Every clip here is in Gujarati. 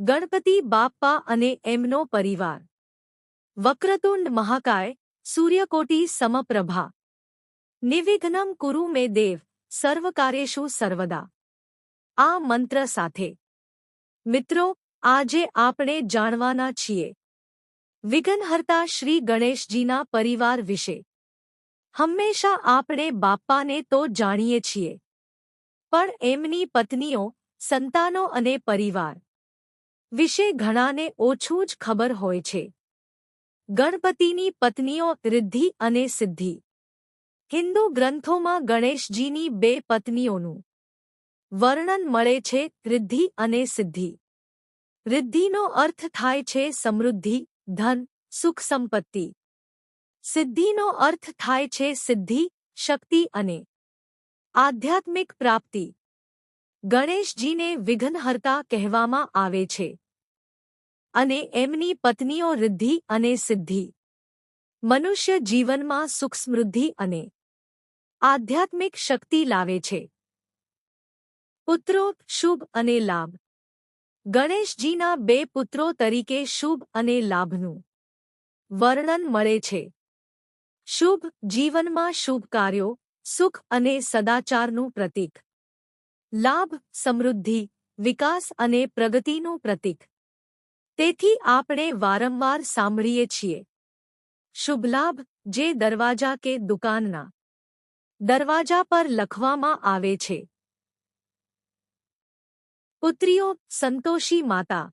ગણપતિ બાપ્પા અને એમનો પરિવાર. વક્રતુંડ મહાકાય, સૂર્યકોટી સમપ્રભા. નિવિઘ્નમ કુરુ મે દેવ સર્વકાર્યેશુ સર્વદા. આ મંત્ર સાથે. મિત્રો, આજે આપણે જાણવાના છીએ. વિઘ્નહર્તા શ્રી ગણેશજીના પરિવાર વિશે. હંમેશા આપણે બાપ્પાને તો જાણીએ છીએ. પણ એમની પત્નીઓ, સંતાનો અને પરિવાર. વિશે ઘણાને ઓછું જ ખબર હોય છે. ગણપતિની પત્નીઓ રિદ્ધિ અને સિદ્ધિ. હિન્દુ ગ્રંથોમાં ગણેશજીની બે પત્નીઓનું વર્ણન મળે છે રિદ્ધિ અને સિદ્ધિ. રિદ્ધિનો અર્થ થાય છે સમૃદ્ધિ, ધન, સુખ સંપત્તિ. સિદ્ધિનો અર્થ થાય છે સિદ્ધિ, શક્તિ અને આધ્યાત્મિક પ્રાપ્તિ. ગણેશજીને વિઘ્નહર્તા કહેવામાં આવે છે. અને એમની પત્નીઓ રિદ્ધિ અને સિદ્ધિ. મનુષ્ય જીવનમાં સુખ સમૃદ્ધિ અને આધ્યાત્મિક શક્તિ લાવે છે. પુત્રો શુભ અને લાભ. ગણેશજીના બે પુત્રો તરીકે શુભ અને લાભનું વર્ણન મળે છે. શુભ જીવનમાં શુભ કાર્યો, સુખ અને સદાચારનું પ્રતીક. લાભ સમૃદ્ધિ, વિકાસ અને પ્રગતિનું પ્રતીક. તેથી આપણે વારંવાર સાંભળીએ છીએ. શુભ લાભ, જે દરવાજા કે દુકાનના. દરવાજા પર લખવામાં આવે છે. પુત્રીઓ, સંતોષી માતા.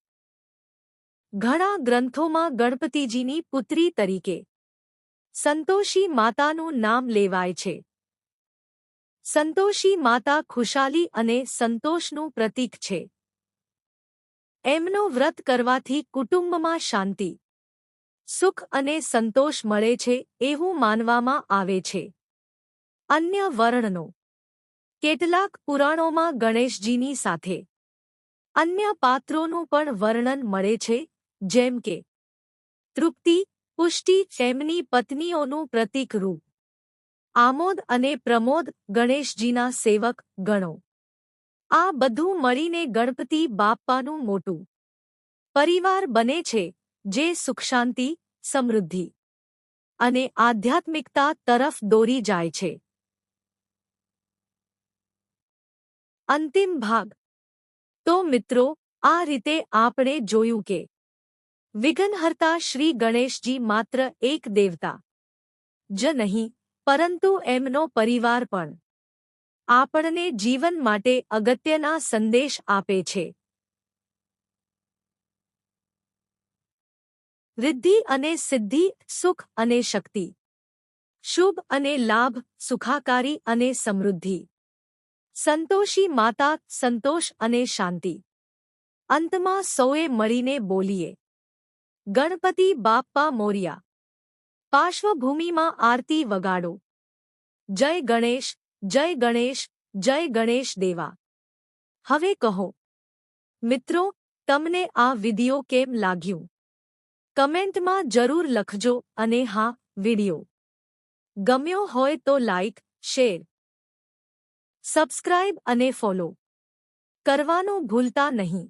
ઘણા ગ્રંથોમાં ગણપતિજીની પુત્રી તરીકે. સંતોષી માતાનું નામ લેવાય છે. સંતોષી માતા ખુશાલી અને સંતોષનું પ્રતીક છે. એમનો વ્રત કરવાથી કુટુંબમાં શાંતિ, સુખ અને સંતોષ મળે છે એવું માનવામાં આવે છે. અન્ય વર્ણનો. કેટલાક પુરાણોમાં ગણેશજીની સાથે અન્ય પાત્રોનું પણ વર્ણન મળે છે, જેમ કે, તૃપ્તિ, પુષ્ટિ એમની પત્નીઓનું પ્રતીક રૂપ આમોદ અને પ્રમોદ ગણેશજીના સેવક ગણો. આ બધું મળીને ગણપતિ બાપ્પાનું મોટું પરિવાર બને છે, જે સુખશાંતિ, સમૃદ્ધિ અને આધ્યાત્મિકતા તરફ દોરી જાય છે. અંતિમ ભાગ. તો મિત્રો, આ રીતે આપણે જોયું કે વિઘ્નહર્તા શ્રી ગણેશજી માત્ર એક દેવતા જ નહીં, પરંતુ એમનો પરિવાર પણ આપણને જીવન માટે અગત્યના સંદેશ આપે છે. રિદ્ધિ અને સિદ્ધિ, સુખ અને શક્તિ. શુભ અને લાભ, સુખાકારી અને સમૃદ્ધિ. સંતોષી માતા, સંતોષ અને શાંતિ. અંતમાં સૌએ મળીને બોલીએ. ગણપતિ બાપ્પા મોર્યા. પાર્શ્વભૂમિમાં આરતી વગાડો. જય ગણેશ. જય ગણેશ જય ગણેશ દેવા હવે કહો મિત્રો તમને આ વિડિયો કેમ લાગ્યું કમેન્ટમાં જરૂર લખજો અને હા વિડિયો ગમ્યો હોય તો લાઇક શેર સબસ્ક્રાઇબ અને ફોલો કરવાનું ભૂલતા નહીં